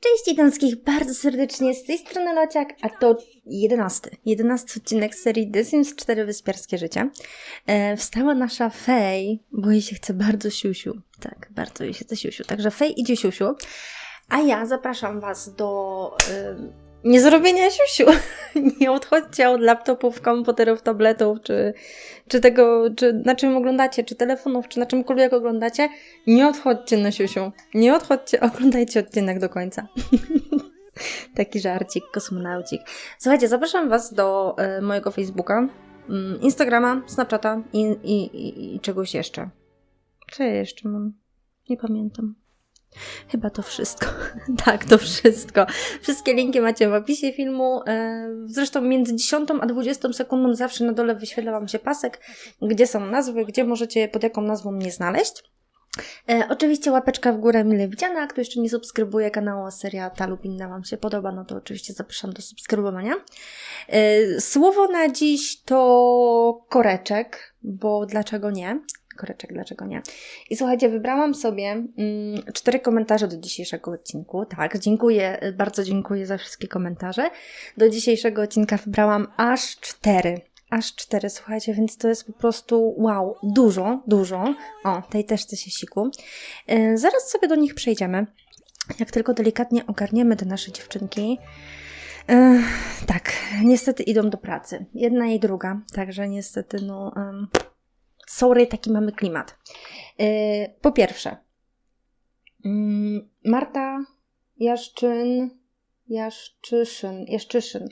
Cześć, witam bardzo serdecznie, z tej strony Lociak, a to jedenasty, jedenasty odcinek serii The Sims 4 Wyspiarskie Życie. E, wstała nasza Fej, bo jej się chce bardzo siusiu, tak, bardzo jej się chce siusiu, także Fej idzie siusiu, a ja zapraszam Was do e, niezrobienia siusiu. Nie odchodźcie od laptopów, komputerów, tabletów, czy, czy tego, czy na czym oglądacie, czy telefonów, czy na czymkolwiek oglądacie. Nie odchodźcie na siusiu. Nie odchodźcie, oglądajcie odcinek do końca. Taki żarcik, kosmonaucik. Słuchajcie, zapraszam Was do e, mojego Facebooka, mm, Instagrama, Snapchata i, i, i, i czegoś jeszcze. Co ja jeszcze mam? Nie pamiętam. Chyba to wszystko. tak, to wszystko. Wszystkie linki macie w opisie filmu. E, Zresztą między 10 a 20 sekundą zawsze na dole wyświetla Wam się pasek, gdzie są nazwy, gdzie możecie pod jaką nazwą mnie znaleźć. E, oczywiście łapeczka w górę mile widziana. Kto jeszcze nie subskrybuje kanału seria ta lub inna Wam się podoba, no to oczywiście zapraszam do subskrybowania. E, słowo na dziś to koreczek, bo dlaczego nie? Koreczek, dlaczego nie? I słuchajcie, wybrałam sobie mm, cztery komentarze do dzisiejszego odcinku. Tak, dziękuję, bardzo dziękuję za wszystkie komentarze. Do dzisiejszego odcinka wybrałam aż cztery. Aż cztery, słuchajcie, więc to jest po prostu wow, dużo, dużo. O, tej też chce się siku. Yy, zaraz sobie do nich przejdziemy. Jak tylko delikatnie ogarniemy te nasze dziewczynki. Yy, tak, niestety idą do pracy. Jedna i druga, także niestety, no. Yy, sorry, taki mamy klimat. Yy, po pierwsze, yy, Marta Jaszczyn, Jaszczyszyn, Jaszczyszyn.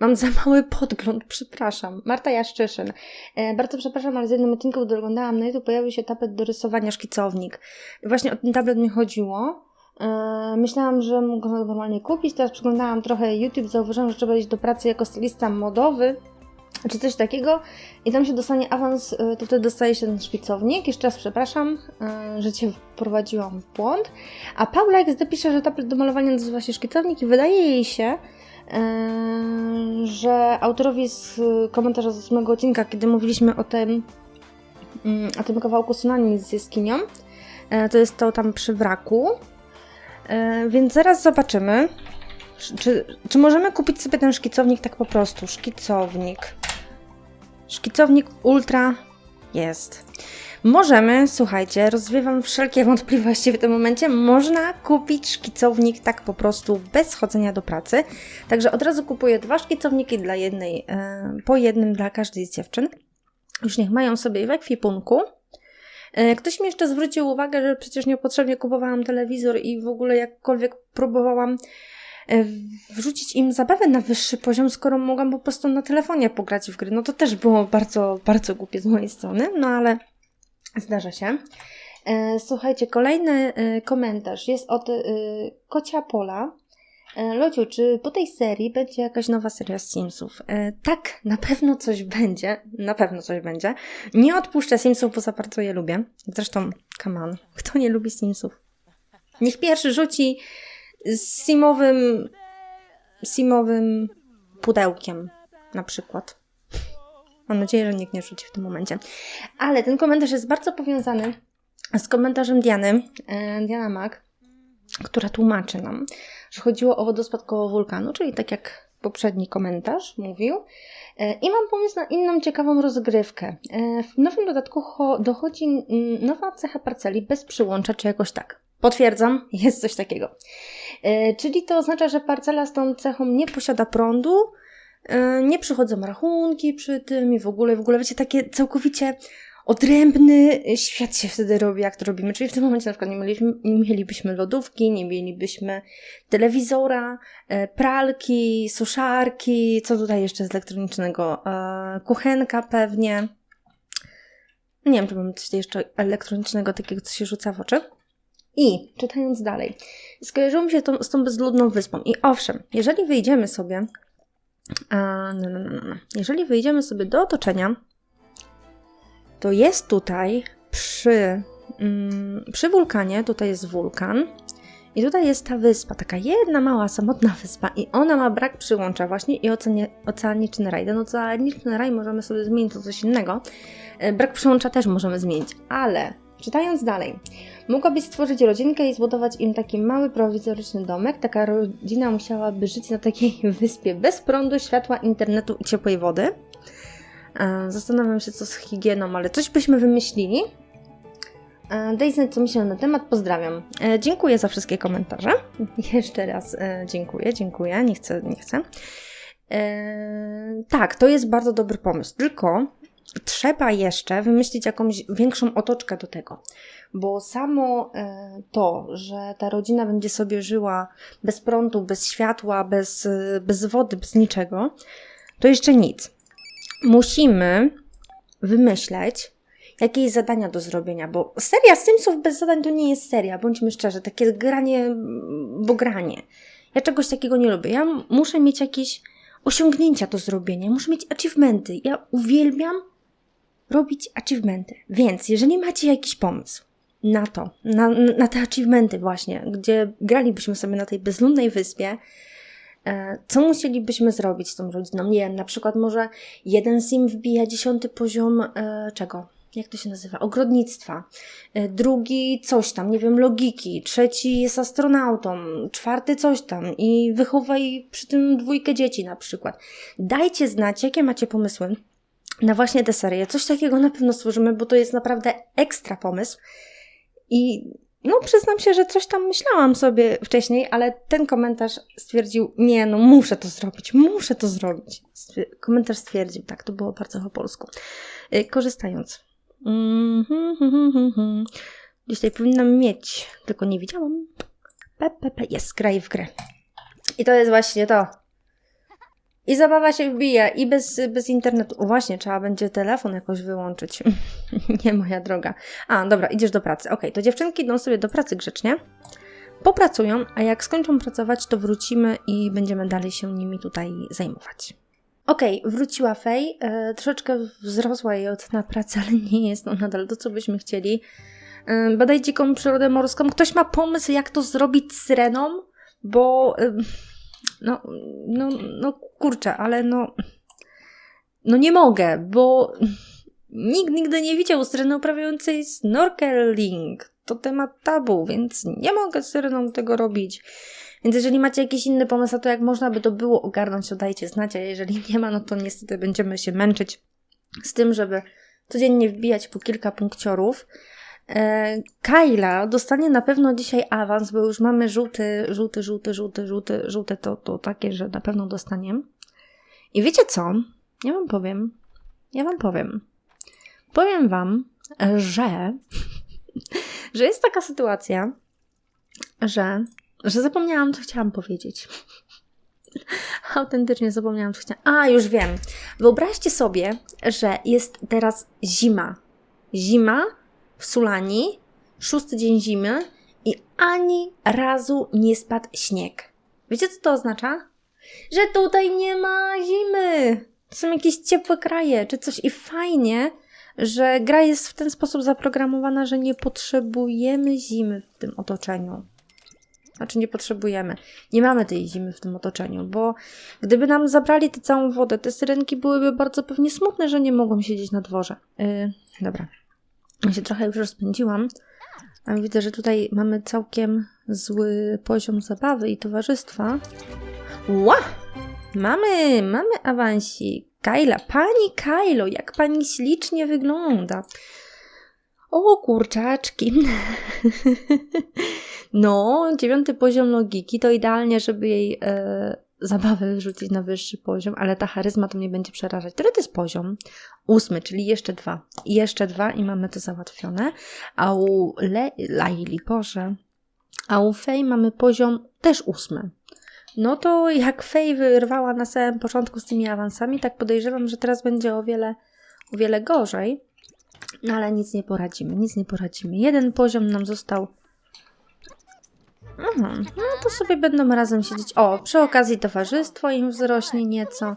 Mam za mały podgląd, przepraszam. Marta Jaszczyszyn. E, bardzo przepraszam, ale z jednym odcinku, gdy oglądałam na YouTube, pojawił się tablet do rysowania, szkicownik. Właśnie o ten tablet mi chodziło. E, myślałam, że mogę go normalnie kupić. Teraz przeglądałam trochę YouTube, zauważyłam, że trzeba iść do pracy jako stylista modowy czy coś takiego i tam się dostanie awans, y, to wtedy dostaje się ten szpicownik. Jeszcze raz przepraszam, y, że Cię wprowadziłam w błąd. A Paula XD pisze, że tablet do malowania nazywa się szkicownik i wydaje jej się, y, że autorowi z komentarza z ósmego odcinka, kiedy mówiliśmy o tym, mm, o tym kawałku tsunami z jaskinią, to jest to tam przy wraku. Więc zaraz zobaczymy, czy, czy możemy kupić sobie ten szkicownik tak po prostu? Szkicownik. Szkicownik ultra jest. Możemy, słuchajcie, rozwiewam wszelkie wątpliwości w tym momencie, można kupić szkicownik tak po prostu bez chodzenia do pracy. Także od razu kupuję dwa szkicowniki dla jednej, e, po jednym dla każdej z dziewczyn. Już niech mają sobie w ekwipunku. E, ktoś mi jeszcze zwrócił uwagę, że przecież niepotrzebnie kupowałam telewizor i w ogóle jakkolwiek próbowałam wrzucić im zabawę na wyższy poziom, skoro mogłam po prostu na telefonie pograć w gry. No to też było bardzo, bardzo głupie z mojej strony, no ale zdarza się. E, słuchajcie, kolejny e, komentarz jest od Kocia Pola. Lociu, czy po tej serii będzie jakaś nowa seria Simsów? tak, na pewno coś będzie. Na pewno coś będzie. Nie odpuszczę Simsów, bo za bardzo je lubię. Zresztą, come on, kto nie lubi Simsów? Niech pierwszy rzuci z simowym, simowym pudełkiem na przykład. Mam nadzieję, że nikt nie rzuci w tym momencie. Ale ten komentarz jest bardzo powiązany z komentarzem Diany, e, Diana Mac, która tłumaczy nam, że chodziło o wodospad koło wulkanu, czyli tak jak poprzedni komentarz mówił. E, I mam pomysł na inną ciekawą rozgrywkę. E, w nowym dodatku dochodzi mm, nowa cecha parceli bez przyłącza, czy jakoś tak. Potwierdzam, jest coś takiego. E, czyli to oznacza, że parcela z tą cechą nie posiada prądu, e, nie przychodzą rachunki przy tym i w ogóle, w ogóle wiecie, takie całkowicie odrębny świat się wtedy robi, jak to robimy. Czyli w tym momencie na przykład nie, mieliśmy, nie mielibyśmy lodówki, nie mielibyśmy telewizora, e, pralki, suszarki, co tutaj jeszcze z elektronicznego? Kuchenka pewnie. Nie wiem, czy mam coś jeszcze elektronicznego, takiego, co się rzuca w oczy. I czytając dalej, skojarzyło mi się z tą bezludną wyspą. I owszem, jeżeli wyjdziemy sobie, a, no, no, no, no, no. jeżeli wyjdziemy sobie do otoczenia, to jest tutaj przy, mm, przy wulkanie, tutaj jest wulkan, i tutaj jest ta wyspa, taka jedna mała, samotna wyspa i ona ma brak przyłącza właśnie i oceanie, oceaniczny raj. Ten oceaniczny raj możemy sobie zmienić to coś innego. E, brak przyłącza też możemy zmienić, ale Czytając dalej. Mogłabyś stworzyć rodzinkę i zbudować im taki mały, prowizoryczny domek. Taka rodzina musiałaby żyć na takiej wyspie bez prądu, światła, internetu i ciepłej wody. E, Zastanawiam się, co z higieną, ale coś byśmy wymyślili. E, Daj znać, co myślę na temat. Pozdrawiam. E, Dziękuję za wszystkie komentarze. Jeszcze raz dziękuję, dziękuję. Nie chcę, nie chcę. Tak, to jest bardzo dobry pomysł. Tylko trzeba jeszcze wymyślić jakąś większą otoczkę do tego. Bo samo e, to, że ta rodzina będzie sobie żyła bez prądu, bez światła, bez, e, bez wody, bez niczego, to jeszcze nic. Musimy wymyśleć jakieś zadania do zrobienia, bo seria Simsów bez zadań to nie jest seria, bądźmy szczerzy, takie granie, bo granie. Ja czegoś takiego nie lubię. Ja muszę mieć jakieś osiągnięcia do zrobienia, muszę mieć achievementy. Ja uwielbiam robić achievementy. Więc jeżeli macie jakiś pomysł na to, na, na te achievementy właśnie, gdzie gralibyśmy sobie na tej bezludnej wyspie, e, co musielibyśmy zrobić z tą rodziną? Nie wiem, na przykład może jeden sim wbija dziesiąty poziom e, czego? Jak to się nazywa? Ogrodnictwa. E, Drugi coś tam, nie wiem, logiki. Trzeci jest astronautą. Czwarty coś tam. I wychowaj przy tym dwójkę dzieci na przykład. Dajcie znać, jakie macie pomysły na właśnie tę serię. Coś takiego na pewno stworzymy, bo to jest naprawdę ekstra pomysł. I no, przyznam się, że coś tam myślałam sobie wcześniej, ale ten komentarz stwierdził, nie, no muszę to zrobić, muszę to zrobić. Stwier- komentarz stwierdził, tak, to było bardzo po polsku. Y, Korzystając. Mhm. Gdzieś tutaj powinnam mieć, tylko nie widziałam. PPP, jest, graj w grę. I to jest właśnie to. I zabawa się wbija, i bez, bez internetu. O, właśnie, trzeba będzie telefon jakoś wyłączyć. nie, moja droga. A, dobra, idziesz do pracy. Okej, to dziewczynki idą sobie do pracy grzecznie. Popracują, a jak skończą pracować, to wrócimy i będziemy dalej się nimi tutaj zajmować. Okej, wróciła Fej. E, troszeczkę wzrosła jej ocena pracy, ale nie jest to nadal to, co byśmy chcieli. E, badaj dziką przyrodę morską. Ktoś ma pomysł, jak to zrobić syreną? Bo... E, no, no, no kurczę, ale no. No nie mogę, bo nikt nigdy nie widział syreny uprawiającej snorkeling. To temat tabu, więc nie mogę z syreną tego robić. Więc jeżeli macie jakiś inny pomysł na to, jak można by to było ogarnąć, to dajcie znać, a jeżeli nie ma, no to niestety będziemy się męczyć z tym, żeby codziennie wbijać po kilka punkciorów. E, Kyla dostanie na pewno dzisiaj awans, bo już mamy żółty, żółty, żółty, żółty, żółty, żółte to, to takie, że na pewno dostanie. I wiecie co? Ja wam powiem. Ja wam powiem. Powiem wam, że, że jest taka sytuacja, że, że zapomniałam, co chciałam powiedzieć. Autentycznie zapomniałam, co chciałam. A, już wiem. Wyobraźcie sobie, że jest teraz zima. Zima w Sulani, szósty dzień zimy i ani razu nie spadł śnieg. Wiecie, co to oznacza? Że tutaj nie ma zimy. To są jakieś ciepłe kraje, czy coś. I fajnie, że gra jest w ten sposób zaprogramowana, że nie potrzebujemy zimy w tym otoczeniu. Znaczy nie potrzebujemy. Nie mamy tej zimy w tym otoczeniu, bo gdyby nam zabrali tę całą wodę, te syrenki byłyby bardzo pewnie smutne, że nie mogą siedzieć na dworze. Yy, dobra. Ja się trochę już rozpędziłam, a widzę, że tutaj mamy całkiem zły poziom zabawy i towarzystwa. Ła! Mamy, mamy awansik. Kajla, pani Kajlo, jak pani ślicznie wygląda. O, kurczaczki. No, dziewiąty poziom logiki to idealnie, żeby jej e, zabawę wyrzucić na wyższy poziom, ale ta charyzma to mnie będzie przerażać. Który to jest poziom? Ósmy, czyli jeszcze dwa. Jeszcze dwa i mamy to załatwione. A u Le Laili, Boże. A u Fej mamy poziom też ósmy. No to jak Fej wyrwała na samym początku z tymi awansami, tak podejrzewam, że teraz będzie o wiele, o wiele gorzej. No ale nic nie poradzimy, nic nie poradzimy. Jeden poziom nam został Mhm. No to sobie będą razem siedzieć. O, przy okazji towarzystwo im wzrośnie nieco.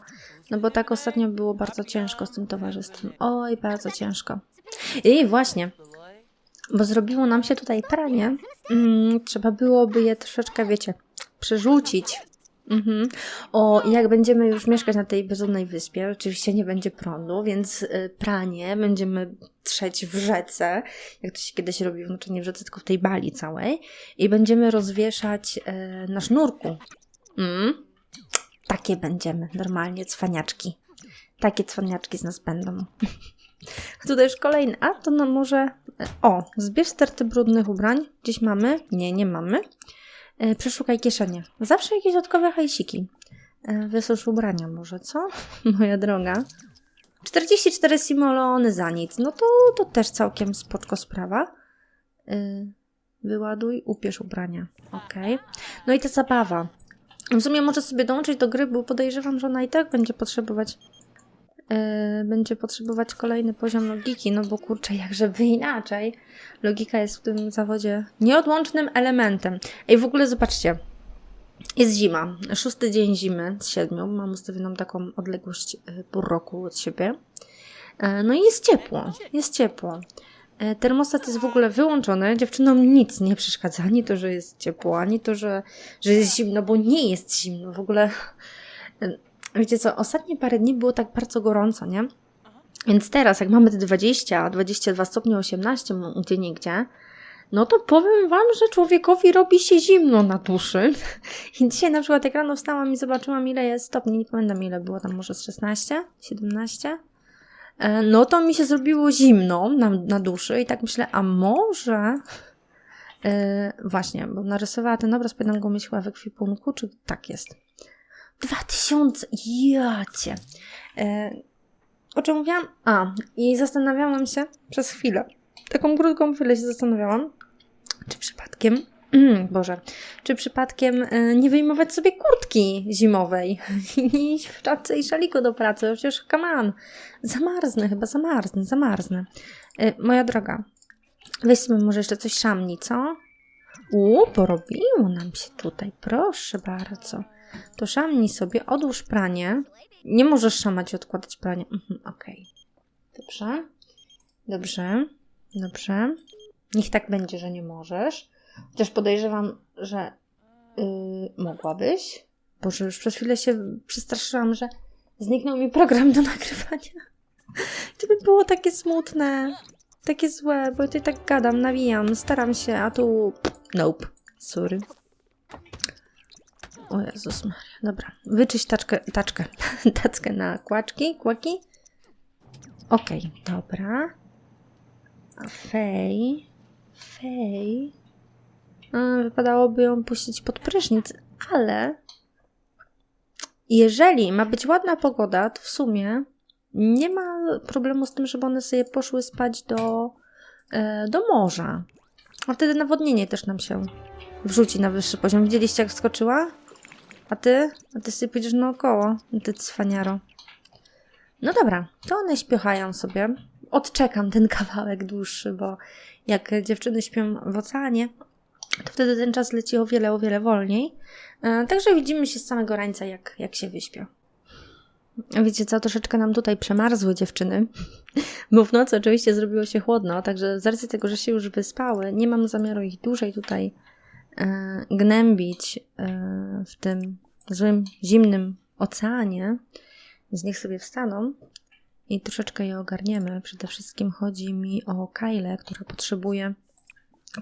No bo tak ostatnio było bardzo ciężko z tym towarzystwem. Oj, bardzo ciężko. I właśnie, bo zrobiło nam się tutaj pranie. Mm, trzeba byłoby je troszeczkę, wiecie, przerzucić Mhm. O, jak będziemy już mieszkać na tej bezludnej wyspie, oczywiście nie będzie prądu, więc y, pranie będziemy trzeć w rzece, jak to się kiedyś robiło, znaczy nie w rzece, tylko w tej bali całej, i będziemy rozwieszać e, na sznurku. Mm. Takie będziemy, normalnie, cwaniaczki. Takie cwaniaczki z nas będą. Tutaj już kolejny. A to no może. O, zbierz sterty brudnych ubrań. Gdzieś mamy? Nie, nie mamy. E, Przeszukaj kieszenie. Zawsze jakieś dodatkowe hajsiki. E, Wysusz ubrania może, co? Moja droga. 44 simolony za nic. No to, to też całkiem spoczko sprawa. E, Wyładuj, upierz ubrania. Okej. No i ta zabawa. W sumie może sobie dołączyć do gry, bo podejrzewam, że ona i tak będzie potrzebować będzie potrzebować kolejny poziom logiki, no bo kurczę, jakżeby inaczej. Logika jest w tym zawodzie nieodłącznym elementem. Ej, w ogóle zobaczcie. Jest zima. Szósty dzień zimy z siedmiu. Mam ustawioną taką odległość e, pół roku od siebie. E, No i jest ciepło. Jest ciepło. E, Termostat jest w ogóle wyłączony. Dziewczynom nic nie przeszkadza. Ani to, że jest ciepło, ani to, że, że jest zimno, bo nie jest zimno. W ogóle Wiecie co, ostatnie parę dni było tak bardzo gorąco, nie? Więc teraz, jak mamy te 20, 22 stopnie, 18 m- gdzie niegdzie, no to powiem Wam, że człowiekowi robi się zimno na duszy. I dzisiaj na przykład jak rano wstałam i zobaczyłam ile jest stopni, nie pamiętam ile było tam, może z 16, 17? E, No to mi się zrobiło zimno na, na duszy i tak myślę, a może... E, właśnie, bo narysowała ten obraz, powinnam go mieć chyba we kwipunku, czy tak jest? 2000, jacie. E, o czym mówiłam? A, i zastanawiałam się przez chwilę. Taką krótką chwilę się zastanawiałam, czy przypadkiem, mm, Boże, czy przypadkiem e, nie wyjmować sobie kurtki zimowej i iść w czapce i szaliku do pracy. Przecież, come on, zamarznę, chyba zamarznę, zamarzny. E, moja droga, weź sobie może jeszcze coś szamni, co? U, porobiło nam się tutaj, proszę bardzo. To szamnij sobie, odłóż pranie. Nie możesz szamać i odkładać pranie. Mhm, Okej. Dobrze. Dobrze. Dobrze. Niech tak będzie, że nie możesz. Chociaż podejrzewam, że yy, mogłabyś. Boże, już przez chwilę się przestraszyłam, że zniknął mi program do nagrywania. To by było takie smutne. Takie złe, bo ja tutaj tak gadam, nawijam, staram się, a tu... Nope. Sorry. O Jezus Maria. Dobra. Wyczyść taczkę, taczkę, tackę na kłaczki, kłaki. Okej, dobra. A Fej, Fej. Wypadałoby ją puścić pod prysznic, ale jeżeli ma być ładna pogoda, to w sumie nie ma problemu z tym, żeby one sobie poszły spać do, e, do morza. A wtedy nawodnienie też nam się wrzuci na wyższy poziom. Widzieliście, jak wskoczyła? A ty? A ty sobie pójdziesz naokoło, ty cwaniaro. No dobra, to one śpiechają sobie. Odczekam ten kawałek dłuższy, bo jak dziewczyny śpią w oceanie, to wtedy ten czas leci o wiele, o wiele wolniej. E, Także widzimy się z samego rańca, jak, jak się wyśpią. Wiecie co, troszeczkę nam tutaj przemarzły dziewczyny, bo w nocy oczywiście zrobiło się chłodno, także z racji tego, że się już wyspały, nie mam zamiaru ich dłużej tutaj gnębić e, w tym złym, zimnym oceanie, więc niech sobie wstaną i troszeczkę je ogarniemy. Przede wszystkim chodzi mi o Kajlę, która potrzebuje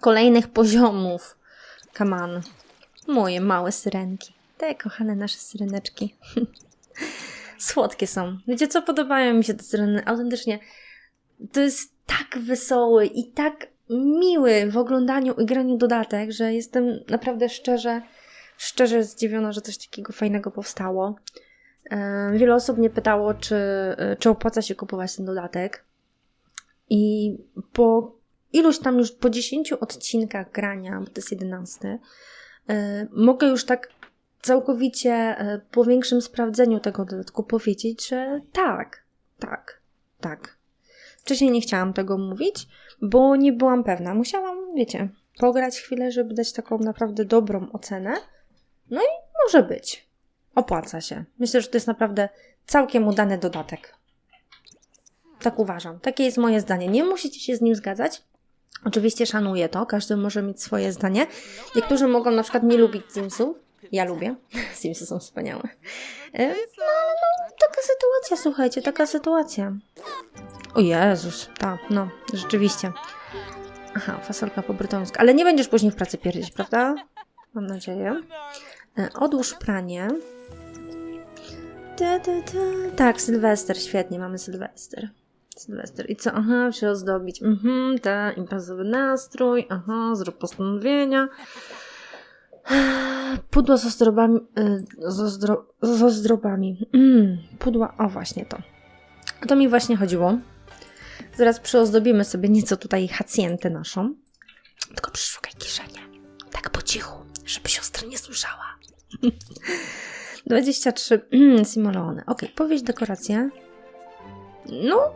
kolejnych poziomów. On. Moje małe syrenki. Te kochane nasze syreneczki. Słodkie są. Wiecie co? Podobają mi się te syreny. Autentycznie. To jest tak wesoły i tak miły w oglądaniu i graniu dodatek, że jestem naprawdę szczerze, szczerze zdziwiona, że coś takiego fajnego powstało. E, Wiele osób mnie pytało, czy, e, czy opłaca się kupować ten dodatek. I po iluś tam już po 10 odcinkach grania, bo to jest 11, e, mogę już tak całkowicie po większym sprawdzeniu tego dodatku powiedzieć, że tak, tak, tak. Wcześniej nie chciałam tego mówić, bo nie byłam pewna. Musiałam, wiecie, pograć chwilę, żeby dać taką naprawdę dobrą ocenę. No i może być. Opłaca się. Myślę, że to jest naprawdę całkiem udany dodatek. Tak uważam. Takie jest moje zdanie. Nie musicie się z nim zgadzać. Oczywiście szanuję to, każdy może mieć swoje zdanie. Niektórzy mogą na przykład nie lubić Simsów, Ja lubię. Simsy są wspaniałe. E, No, no, taka sytuacja, słuchajcie, taka sytuacja. O Jezus, tak, no, rzeczywiście. Aha, fasolka po brytońsku. Ale nie będziesz później w pracy pierdzieć, prawda? Mam nadzieję. E, Odłóż pranie. Ta, ta, ta. Tak, Sylwester, świetnie, mamy Sylwester. Sylwester. I co? Aha, przyozdobić. Mhm, tak, imprezowy nastrój. Aha, zrób postanowienia. Pudło z ozdrobami. y, Z, ozdro, z ozdrobami. Mm, pudła, o właśnie to. To mi właśnie chodziło. Zaraz przyozdobimy sobie nieco tutaj hacjentę naszą. Tylko przeszukaj kieszenie. Tak po cichu, żeby siostra nie słyszała. 23 mm, simoleone. Ok, powieść dekorację. No.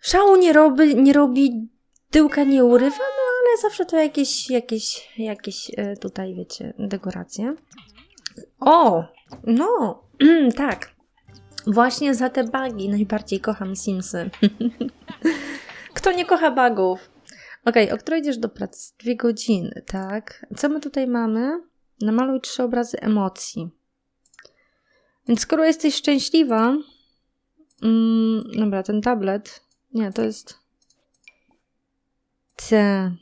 Szału nie robi, nie robi, tyłka nie urywa, no ale zawsze to jakieś, jakieś, jakieś e, tutaj, wiecie, dekoracje. O! No, tak. Właśnie za te bugi najbardziej kocham Simsy. Kto nie kocha bugów? Okej, o której idziesz do pracy? Dwie godziny, tak? Co my tutaj mamy? Namaluj trzy obrazy emocji. Więc skoro jesteś szczęśliwa... Mm, dobra, ten tablet... Nie, to jest... Te...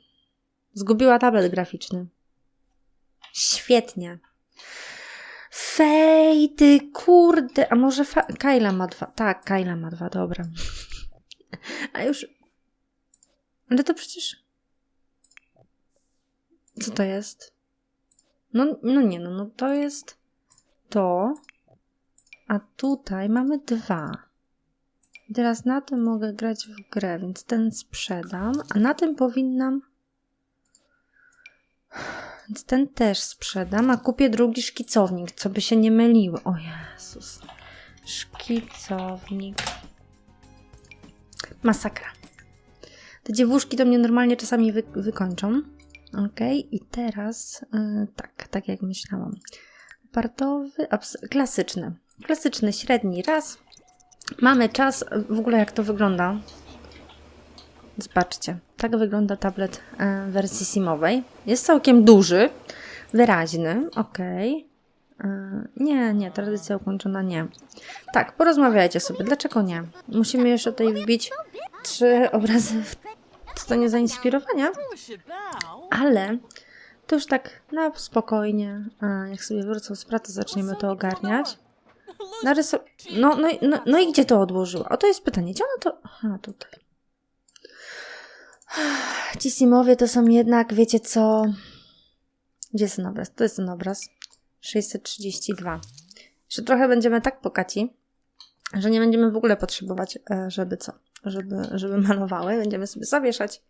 Zgubiła tablet graficzny. Świetnie. Fej, ty kurde, a może fa- ma dwa? Tak, Kyla ma dwa, dobra. A już... Ale to przecież... Co to jest? No, no nie, no, no to jest to, a tutaj mamy dwa. Teraz na tym mogę grać w grę, więc ten sprzedam, a na tym powinnam... Więc ten też sprzedam, a kupię drugi szkicownik, co by się nie myliło. O Jezus. Szkicownik. Masakra. Te dziewuszki to mnie normalnie czasami wy wykończą. Ok, i teraz yy, tak, tak jak myślałam. Partowy, klasyczny. Klasyczny, średni raz. Mamy czas, w ogóle jak to wygląda. Zobaczcie, tak wygląda tablet e, wersji simowej. Jest całkiem duży, wyraźny, ok. Nie, nie, tradycja ukończona nie. Tak, porozmawiajcie sobie, dlaczego nie? Musimy jeszcze tutaj wbić trzy obrazy w stanie zainspirowania, ale to już tak na spokojnie, a jak sobie wrócą z pracy, zaczniemy to ogarniać. Narysu... No, no, no, no i gdzie to odłożyła? O, to jest pytanie. Gdzie ona to... Aha, tutaj. Ci simowie to są jednak, wiecie co... Gdzie jest ten obraz? To jest ten obraz. 632. Jeszcze trochę będziemy tak pokaci, że nie będziemy w ogóle potrzebować, e, żeby co? Żeby, żeby malowały. Będziemy sobie zawieszać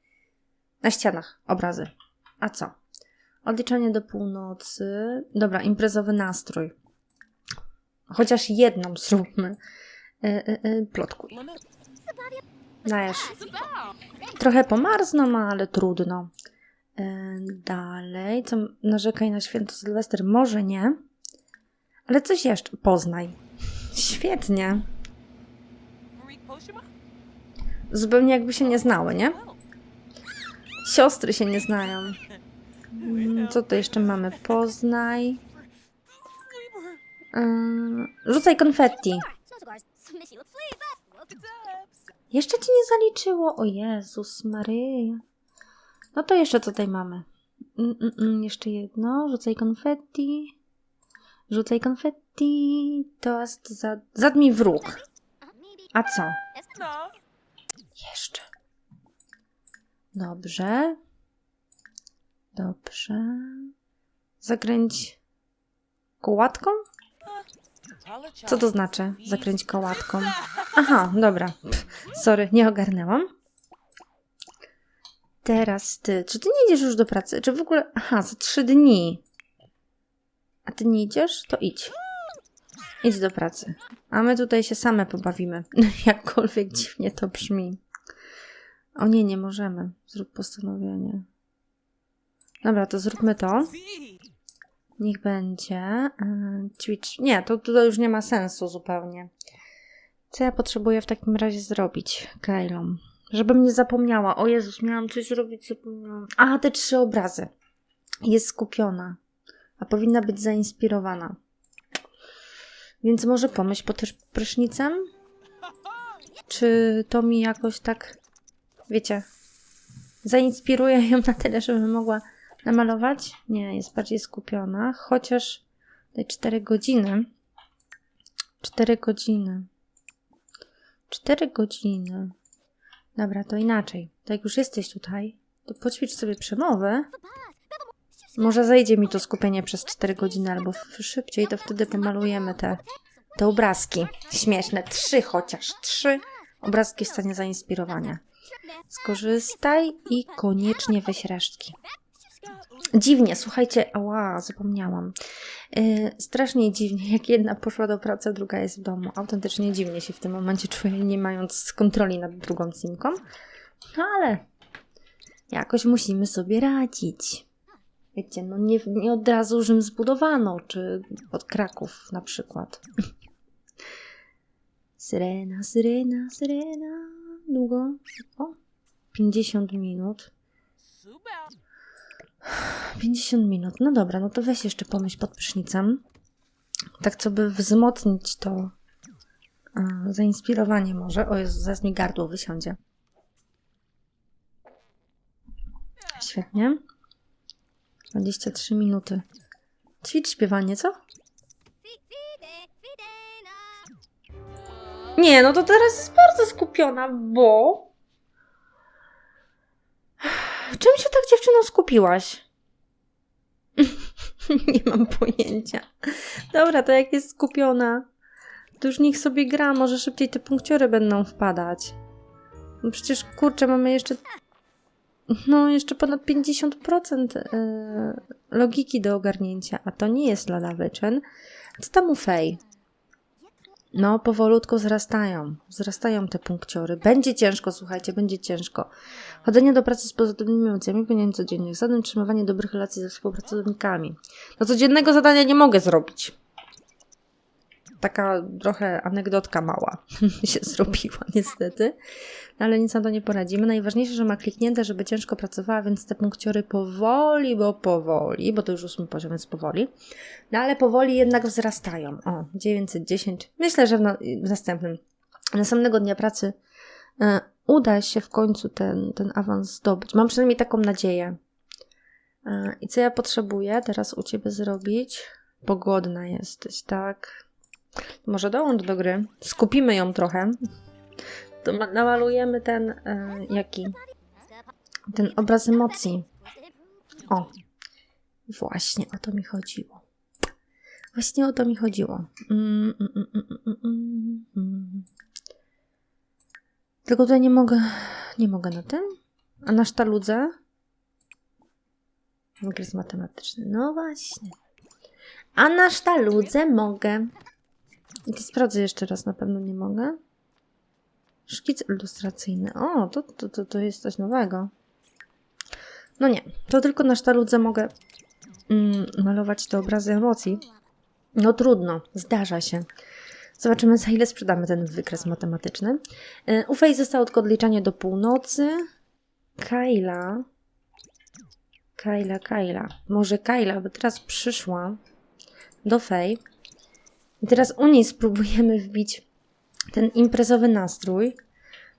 na ścianach obrazy. A co? Odliczanie do północy. Dobra, imprezowy nastrój. Chociaż jedną zróbmy. E, e, e, plotkuj. Dajesz. Trochę pomarzną, ale trudno. E, dalej. Co narzekaj na święto Sylwester? Może nie. Ale coś jeszcze. Poznaj. Świetnie. Zupełnie jakby się nie znały, nie? Siostry się nie znają. Mm, Co to jeszcze mamy? Poznaj. Ym, rzucaj konfetti. Jeszcze ci nie zaliczyło. O Jezus Maryja. No to jeszcze co tutaj mamy? Mm, mm, mm, jeszcze jedno. Rzucaj konfetti. Rzucaj konfetti. To jest za... Zadmij wróg. A co? Jeszcze. Dobrze. Dobrze. Zakręć kołatką? Co to znaczy zakręć kołatką? Aha, dobra. Pff, sorry, nie ogarnęłam. Teraz ty. Czy ty nie idziesz już do pracy? Czy w ogóle. Aha, za trzy dni. A ty nie idziesz? To idź. Idź do pracy. A my tutaj się same pobawimy. Jakkolwiek dziwnie to brzmi. O nie, nie możemy. Zrób postanowienie. Dobra, to zróbmy to. Niech będzie. Ćwicz. Nie, to, to już nie ma sensu zupełnie. Co ja potrzebuję w takim razie zrobić, Kailą? Żebym nie zapomniała. O Jezus, miałam coś zrobić, zapomniałam. A, te trzy obrazy. jest skupiona, a powinna być zainspirowana. Więc może pomyśl pod też prysznicem? Czy to mi jakoś tak, wiecie, zainspiruje ją na tyle, żeby mogła namalować? Nie, jest bardziej skupiona, chociaż te 4 godziny. 4 godziny. 4 godziny. Dobra, to inaczej. Tak jak już jesteś tutaj, to poćwicz sobie przemowę. Może zajdzie mi to skupienie przez 4 godziny albo szybciej, to wtedy pomalujemy te, te obrazki. Śmieszne. Trzy chociaż. Trzy obrazki w stanie zainspirowania. Skorzystaj i koniecznie weź resztki. Dziwnie, słuchajcie, ała, zapomniałam. Yy, strasznie dziwnie, jak jedna poszła do pracy, a druga jest w domu. Autentycznie dziwnie się w tym momencie czuję, nie mając kontroli nad drugą cimką. No ale jakoś musimy sobie radzić. Wiecie, no nie, nie od razu Rzym zbudowano, czy od Kraków na przykład. Syrena, syrena, syrena. Długo? O, 50 minut. 50 minut. No dobra, no to weź jeszcze pomyśl pod prysznicem. Tak, co by wzmocnić to a, zainspirowanie może. O Jezu, zaraz mi gardło wysiądzie. Świetnie. 23 minuty. Ćwicz śpiewanie, co? Nie, no to teraz jest bardzo skupiona, bo... Czym się tak dziewczyno skupiłaś? Nie mam pojęcia. Dobra, to jak jest skupiona, to już niech sobie gra, może szybciej te punkciory będą wpadać. No przecież, kurczę, mamy jeszcze... No, jeszcze ponad 50% e, logiki do ogarnięcia, a to nie jest lada wyczyn. Co tam u Fej? No, powolutku wzrastają. Wzrastają te punkciory. Będzie ciężko, słuchajcie, będzie ciężko. Chodzenie do pracy z pozytywnymi emocjami, wypełnianie codziennych zadań, utrzymywanie dobrych relacji ze współpracownikami. No, codziennego zadania nie mogę zrobić. Taka trochę anegdotka mała się zrobiła, niestety. No, ale nic na to nie poradzimy. Najważniejsze, że ma kliknięte, żeby ciężko pracowała, więc te punkciory powoli, bo powoli, bo to już ósmy poziom, więc powoli. No ale powoli jednak wzrastają. O, 910. Myślę, że w, na, w następnym, następnego dnia pracy e, uda się w końcu ten, ten awans zdobyć. Mam przynajmniej taką nadzieję. E, I co ja potrzebuję teraz u Ciebie zrobić? Pogodna jesteś, tak? Może dołącz do gry. Skupimy ją trochę. To ma- namalujemy ten, e, jaki? Ten obraz emocji. O, właśnie o to mi chodziło. Właśnie o to mi chodziło. Mm, mm, mm, mm, mm, mm, mm. Tylko tutaj nie mogę, nie mogę na tym. A na sztaludze? Wykres matematyczny. No właśnie. A na sztaludze mogę. I to sprawdzę jeszcze raz, na pewno nie mogę. Szkic ilustracyjny. O, to, to, to, to jest coś nowego. No nie, to tylko na sztaludze mogę mm, malować te obrazy emocji. No trudno, zdarza się. Zobaczymy, za ile sprzedamy ten wykres matematyczny. E, U Fej zostało tylko odliczanie do północy. Kaila. Kaila, Kaila. Może Kaila by teraz przyszła do Fej. I teraz u niej spróbujemy wbić ten imprezowy nastrój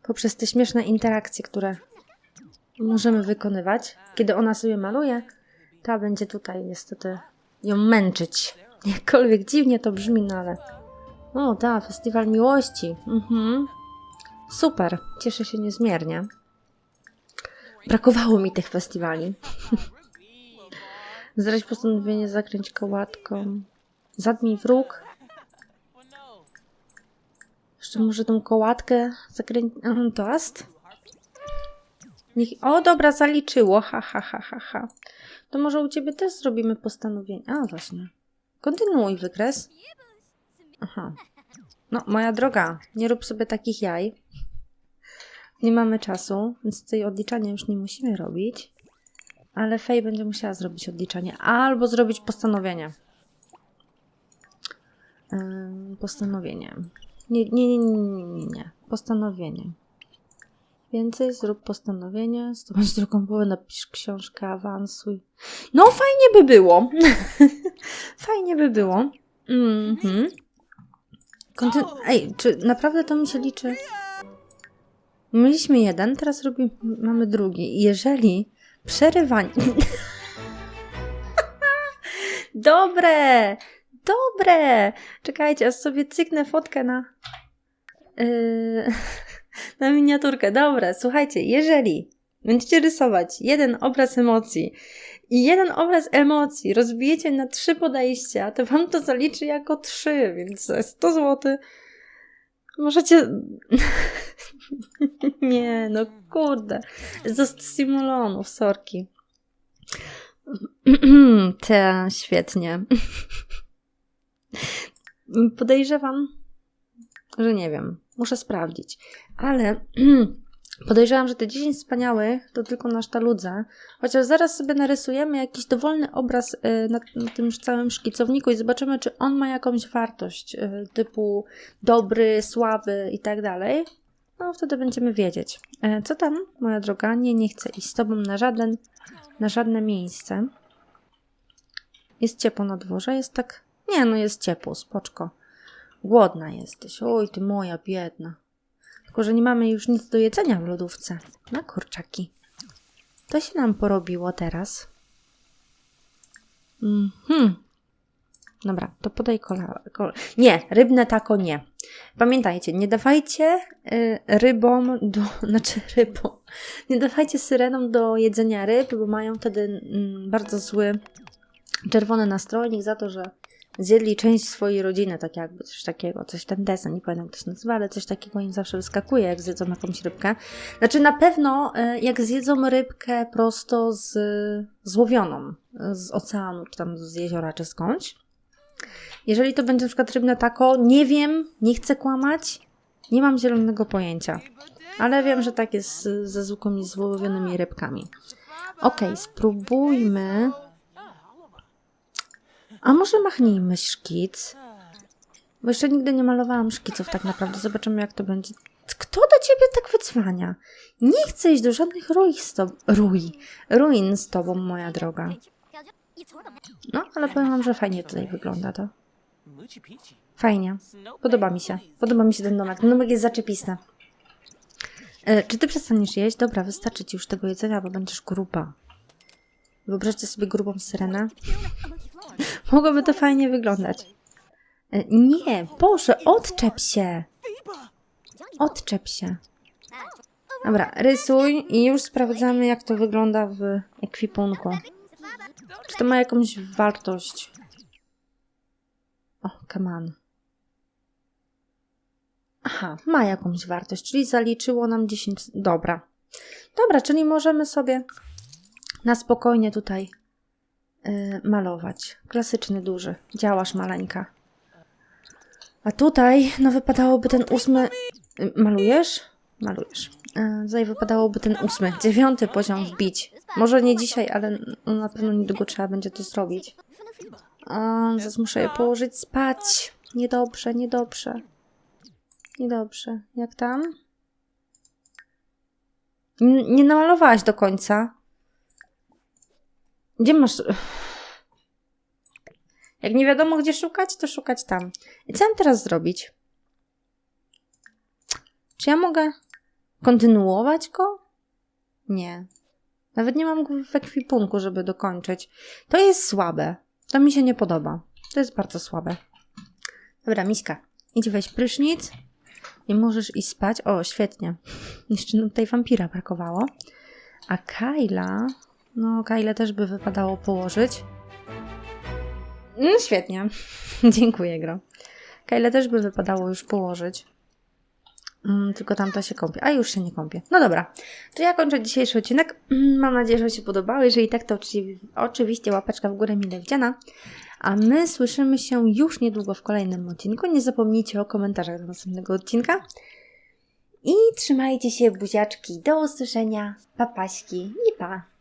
poprzez te śmieszne interakcje, które możemy wykonywać. Kiedy ona sobie maluje, ta będzie tutaj niestety ją męczyć. Jakkolwiek dziwnie to brzmi, no ale... O, da, festiwal miłości. Mhm. Super, cieszę się niezmiernie. Brakowało mi tych festiwali. Zdradź postanowienie, zakręć kołatką. Zadmij wróg. Jeszcze może tą kołatkę zakręć... Aha, toast? Niech... O, dobra, zaliczyło. Ha, ha, ha, ha, ha. To może u ciebie też zrobimy postanowienie. A, właśnie. Kontynuuj wykres. Aha. No, moja droga, nie rób sobie takich jaj. Nie mamy czasu, więc tutaj odliczania już nie musimy robić. Ale Fej będzie musiała zrobić odliczanie. Albo zrobić postanowienie. Postanowienie. Nie, nie, nie, nie, nie, nie, nie. Postanowienie. Więcej, zrób postanowienie, zdobądź drugą połowę, napisz książkę, awansuj. No, fajnie by było. fajnie by było. Mhm. Ej, czy naprawdę to mi się liczy? Mieliśmy jeden, teraz robi, mamy drugi. Jeżeli przerywanie... Dobre! Dobre! Czekajcie, aż sobie cyknę fotkę na... Yy, na miniaturkę. Dobra, słuchajcie, jeżeli będziecie rysować jeden obraz emocji i jeden obraz emocji rozbijecie na trzy podejścia, to wam to zaliczy jako trzy, więc za 100 zł możecie... Nie, no kurde. Ze stimulonów, sorki. Te, świetnie. Podejrzewam, że nie wiem. Muszę sprawdzić. Ale podejrzewam, że te 10 wspaniałych to tylko na sztaludze. Chociaż zaraz sobie narysujemy jakiś dowolny obraz y, na, na tym całym szkicowniku i zobaczymy, czy on ma jakąś wartość y, typu dobry, słaby i tak dalej. No, wtedy będziemy wiedzieć. E, Co tam, moja droga? Nie, nie chcę iść z tobą na żaden, na żadne miejsce. Jest ciepło na dworze, jest tak... Nie, no jest ciepło, spoczko. Głodna jesteś. Oj, ty moja biedna. Tylko, że nie mamy już nic do jedzenia w lodówce. Na kurczaki. To się nam porobiło teraz. Mhm. Dobra, to podaj kola. Kol nie, rybne tako nie. Pamiętajcie, nie dawajcie y, rybom do. Znaczy rybom. Nie dawajcie syrenom do jedzenia ryb, bo mają wtedy mm, bardzo zły czerwony nastrojnik za to, że zjedli część swojej rodziny, tak jakby coś takiego, coś ten desen, nie pamiętam jak to się nazywa, ale coś takiego im zawsze wyskakuje, jak zjedzą jakąś rybkę. Znaczy na pewno y, jak zjedzą rybkę prosto z złowioną z oceanu, czy tam z jeziora, czy skądś. Jeżeli to będzie na przykład rybne tako, nie wiem, nie chcę kłamać, nie mam zielonego pojęcia. Ale wiem, że tak jest ze zwykłymi złowionymi rybkami. Okej, spróbujmy. A może machnijmy szkic? Bo jeszcze nigdy nie malowałam szkiców tak naprawdę. Zobaczymy jak to będzie. Kto do ciebie tak wycwania? Nie chcę iść do żadnych ruin z tobą. Ruin. Z tobą, moja droga. No, ale powiem wam, że fajnie tutaj wygląda to. Fajnie. Podoba mi się. Podoba mi się ten domek. Domek jest zaczepisty. E, czy ty przestaniesz jeść? Dobra, wystarczy ci już tego jedzenia, bo będziesz gruba. Wyobraźcie sobie grubą syrenę. Mogłoby to fajnie wyglądać. E, nie, Boże, odczep się. Odczep się. Dobra, rysuj i już sprawdzamy, jak to wygląda w ekwipunku. Czy to ma jakąś wartość? O, come on. Aha, ma jakąś wartość, czyli zaliczyło nam 10. Dobra. Dobra, czyli możemy sobie na spokojnie tutaj yy, malować. Klasyczny, duży. Działasz, maleńka. A tutaj, no wypadałoby ten ósmy... y, Malujesz? Malujesz. Yy, tutaj wypadałoby ten ósmy, dziewiąty poziom wbić. Może nie dzisiaj, ale no, na pewno niedługo trzeba będzie to zrobić. A, zaraz muszę je położyć spać. Niedobrze, niedobrze. Niedobrze. Jak tam? N- nie namalowałaś do końca. Gdzie masz... Jak nie wiadomo, gdzie szukać, to szukać tam. I co mam teraz zrobić? Czy ja mogę kontynuować go? Nie. Nawet nie mam go w ekwipunku, żeby dokończyć. To jest słabe. To mi się nie podoba. To jest bardzo słabe. Dobra, Miśka, idź weź prysznic i możesz iść spać. O, świetnie. Jeszcze nam tutaj wampira brakowało. A Kyla... No, Kyle też by wypadało położyć. No, świetnie. Dziękuję, Gro. Kyle też by wypadało już położyć. Mm, tylko tamta się kąpie. A już się nie kąpie. No dobra. To ja kończę dzisiejszy odcinek. Mm, Mam nadzieję, że się podobały. Jeżeli tak, to oczy- oczywiście łapeczka w górę mile widziana. A my słyszymy się już niedługo w kolejnym odcinku. Nie zapomnijcie o komentarzach do następnego odcinka. I trzymajcie się, buziaczki. Do usłyszenia. Papaśki i pa.